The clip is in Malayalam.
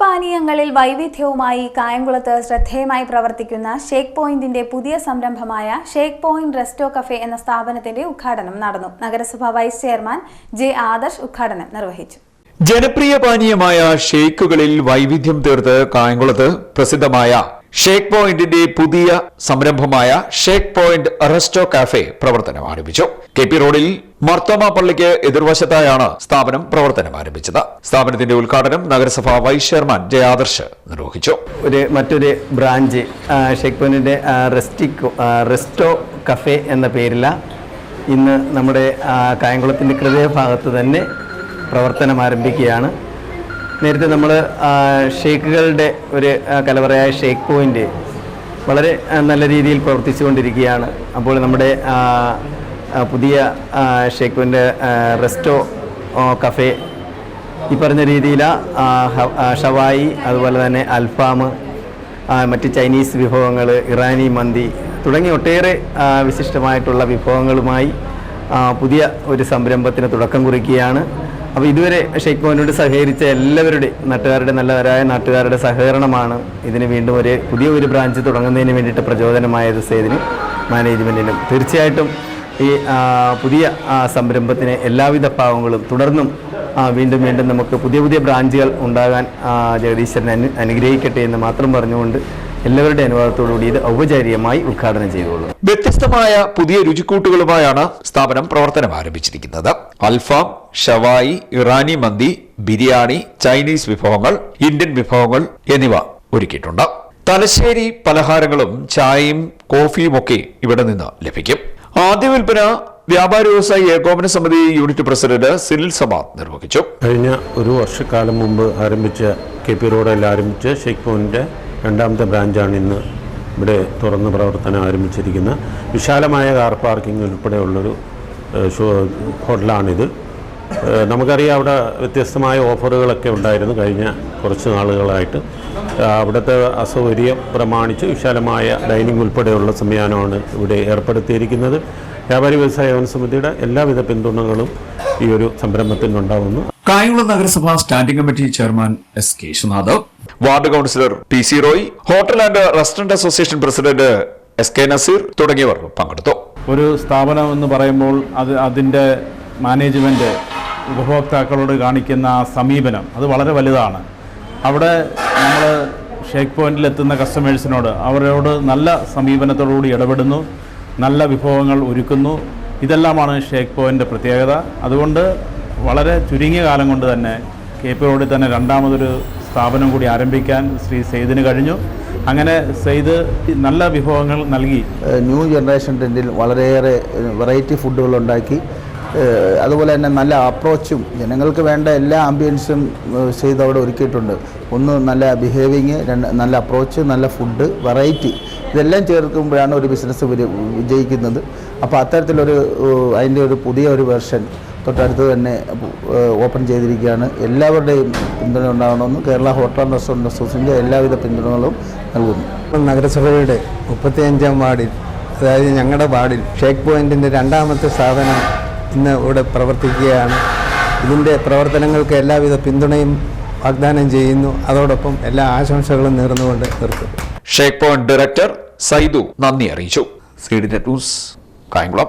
പാനീയങ്ങളിൽ വൈവിധ്യവുമായി കായംകുളത്ത് ശ്രദ്ധേയമായി പ്രവർത്തിക്കുന്ന ഷേക്ക് പോയിന്റിന്റെ പുതിയ സംരംഭമായ ഷേക്ക് പോയിന്റ് റെസ്റ്റോ കഫേ എന്ന സ്ഥാപനത്തിന്റെ ഉദ്ഘാടനം നടന്നു. നഗരസഭ വൈസ് ചെയർമാൻ ജെ ആദർശ് ഉദ്ഘാടനം നിർവഹിച്ചു. ജനപ്രിയ പാനീയമായ ഷേക്കുകളിൽ വൈവിധ്യം തീർത്ത് കായംകുളത്ത് പ്രസിദ്ധമായ ഷേക്ക് പോയിന്റിന്റെ പുതിയ സംരംഭമായ ഷേക്ക് പോയിന്റ് റെസ്റ്റോ കാഫെ പ്രവർത്തനം ആരംഭിച്ചു. കെ പി റോഡിൽ മർത്തോമ പള്ളിക്ക് എതിർവശത്തായാണ് സ്ഥാപനം പ്രവർത്തനം ആരംഭിച്ചത്. സ്ഥാപനത്തിന്റെ ഉദ്ഘാടനം നഗരസഭാ വൈസ് ചെയർമാൻ ജെ ആദർശ് നിർവഹിച്ചു. ഒരു മറ്റൊരു ബ്രാഞ്ച് ഷേക്ക് പോയിന്റിന്റെ റെസ്റ്റിക്കോ റെസ്റ്റോ കഫേ എന്ന പേരില ഇന്ന് നമ്മുടെ കായംകുളത്തിന്റെ ഹൃദയഭാഗത്ത് തന്നെ പ്രവർത്തനം ആരംഭിക്കുകയാണ്. നേരത്തെ നമ്മൾ ഷേക്കുകളുടെ ഒരു കലവറയായ ഷേക്ക് പോയിന്റ് വളരെ നല്ല രീതിയിൽ പ്രവർത്തിച്ചുകൊണ്ടിരിക്കുകയാണ്. അപ്പോൾ നമ്മുടെ പുതിയ ഷേക്ക് പോയിന്റ് റെസ്റ്റോ കഫേ ഈ പറഞ്ഞ രീതിയിൽ ഷവായി അതുപോലെ തന്നെ അൽഫാം മറ്റ് ചൈനീസ് വിഭവങ്ങൾ ഇറാനി മന്തി തുടങ്ങി ഒട്ടേറെ വിശിഷ്ടമായിട്ടുള്ള വിഭവങ്ങളുമായി പുതിയ ഒരു സംരംഭത്തിന് തുടക്കം കുറിക്കുകയാണ്. അപ്പോൾ ഇതുവരെ ഷെയ്ഖ് മോനോട് സഹകരിച്ച എല്ലാവരുടെയും നാട്ടുകാരുടെ നല്ലവരായ നാട്ടുകാരുടെ സഹകരണമാണ് ഇതിന് വീണ്ടും ഒരു പുതിയ ഒരു ബ്രാഞ്ച് തുടങ്ങുന്നതിന് വേണ്ടിയിട്ട് പ്രചോദനമായത് സേതിന് മാനേജ്മെന്റിനും തീർച്ചയായിട്ടും ഈ പുതിയ സംരംഭത്തിന് എല്ലാവിധ ഭാവങ്ങളും തുടർന്നും വീണ്ടും വീണ്ടും നമുക്ക് പുതിയ പുതിയ ബ്രാഞ്ചുകൾ ഉണ്ടാകാൻ ജഗദീശ്വരൻ അനു അനുഗ്രഹിക്കട്ടെ എന്ന് മാത്രം പറഞ്ഞുകൊണ്ട് എല്ലാവരുടെ അനുവാദത്തോടുകൂടി ഇത് ഔപചാരികമായി ഉദ്ഘാടനം ചെയ്തോളൂ വ്യത്യസ്തമായ പുതിയ രുചിക്കൂട്ടുകളുമായാണ് സ്ഥാപനം പ്രവർത്തനം ആരംഭിച്ചിരിക്കുന്നത്. അൽഫാം ഷവായി ഇറാനി മന്തി ബിരിയാണി ചൈനീസ് വിഭവങ്ങൾ ഇന്ത്യൻ വിഭവങ്ങൾ എന്നിവ ഒരുക്കിയിട്ടുണ്ട്. തലശ്ശേരി പലഹാരങ്ങളും ചായയും കോഫിയും ഒക്കെ ഇവിടെ നിന്ന് ലഭിക്കും. ആദ്യ വിൽപ്പന വ്യാപാര വ്യവസായി ഏകോപന സമിതി യൂണിറ്റ് പ്രസിഡന്റ് സിനിൽ സമാദ് നിർവഹിച്ചു. കഴിഞ്ഞ ഒരു വർഷക്കാലം മുമ്പ് ആരംഭിച്ച കെ പി റോഡിൽ ആരംഭിച്ച ഷെയ്ഖ് പോയിന്റെ രണ്ടാമത്തെ ബ്രാഞ്ചാണ് ഇന്ന് ഇവിടെ തുറന്ന് പ്രവർത്തനം ആരംഭിച്ചിരിക്കുന്ന. വിശാലമായ കാർ പാർക്കിംഗ് ഉൾപ്പെടെയുള്ളൊരു ഹോട്ടലാണിത്. നമുക്കറിയാം അവിടെ വ്യത്യസ്തമായ ഓഫറുകളൊക്കെ ഉണ്ടായിരുന്നു കഴിഞ്ഞ കുറച്ച് നാളുകളായിട്ട്. അവിടുത്തെ അസൗകര്യം പ്രമാണിച്ച് വിശാലമായ ഡൈനിങ് ഉൾപ്പെടെയുള്ള സംവിധാനമാണ് ഇവിടെ ഏർപ്പെടുത്തിയിരിക്കുന്നത്. വ്യാപാരി വ്യവസായ സമിതിയുടെ എല്ലാവിധ പിന്തുണകളും ഈ ഒരു സംരംഭത്തിനുണ്ടാവുന്നു. കായംകുളം നഗരസഭ standing committee chairman S Keshunath ward councillor P C Roy hotel and restaurant association president S K Naseer തുടങ്ങിയവർ പങ്കെടുത്തു. ഒരു സ്ഥാപനം എന്ന് പറയുമ്പോൾ അത് അതിന്റെ മാനേജ്മെന്റ് ഉപഭോക്താക്കളോട് കാണിക്കുന്ന സമീപനം അത് വളരെ വലുതാണ്. അവിടെ നമ്മൾ ഷേക്ക് പോയിന്റിൽ പോയിന്റിലെത്തുന്ന കസ്റ്റമേഴ്സിനോട് അവരോട് നല്ല സമീപനത്തോടുകൂടി ഇടപെടുന്നു നല്ല വിഭവങ്ങൾ ഒരുക്കുന്നു. ഇതെല്ലാമാണ് ഷേക്ക് പോയിന്റെ പ്രത്യേകത. അതുകൊണ്ട് വളരെ ചുരുങ്ങിയ കാലം കൊണ്ട് തന്നെ കെ പി റോഡിൽ തന്നെ രണ്ടാമതൊരു സ്ഥാപനം കൂടി ആരംഭിക്കാൻ ശ്രീ സെയ്ദിന് കഴിഞ്ഞു. അങ്ങനെ സെയ്ദ് നല്ല വിഭവങ്ങൾ നൽകി. ന്യൂ ജനറേഷൻ ട്രെൻഡിൽ വളരെയേറെ വെറൈറ്റി ഫുഡുകൾ ഉണ്ടാക്കി. അതുപോലെ തന്നെ നല്ല അപ്രോച്ചും ജനങ്ങൾക്ക് വേണ്ട എല്ലാ ആംബിയൻസും സെയ്ദ് അവിടെ ഒരുക്കിയിട്ടുണ്ട്. ഒന്ന് നല്ല ബിഹേവിങ് രണ്ട് നല്ല അപ്രോച്ച് നല്ല ഫുഡ് വെറൈറ്റി. ഇതെല്ലാം ചേർക്കുമ്പോഴാണ് ഒരു ബിസിനസ് വിജയിക്കുന്നത്. അപ്പോൾ അത്തരത്തിലൊരു അതിന്റെ ഒരു പുതിയ ഒരു വെർഷൻ തൊട്ടടുത്ത് തന്നെ ഓപ്പൺ ചെയ്തിരിക്കുകയാണ്. എല്ലാവരുടെയും പിന്തുണ ഉണ്ടാകണമെന്ന് കേരള ഹോട്ടൽ ആൻഡ് റെസ്റ്റോറന്റ് അസോസിയേഷന്റെ എല്ലാവിധ പിന്തുണകളും നൽകുന്നു. നഗരസഭയുടെ മുപ്പത്തിയഞ്ചാം വാർഡിൽ അതായത് ഞങ്ങളുടെ വാർഡിൽ ഷേക്ക് പോയിന്റിന്റെ രണ്ടാമത്തെ സ്ഥാപനം ഇന്ന് ഇവിടെ പ്രവർത്തിക്കുകയാണ്. ഇതിന്റെ പ്രവർത്തനങ്ങൾക്ക് എല്ലാവിധ പിന്തുണയും വാഗ്ദാനം ചെയ്യുന്നു. അതോടൊപ്പം എല്ലാ ആശംസകളും നേർന്നുകൊണ്ട് നിർത്തും ഷേക്ക് പോയിന്റ് ഡയറക്ടർ സൈദു നന്ദി അറിയിച്ചു. C D net news Kayamkulam.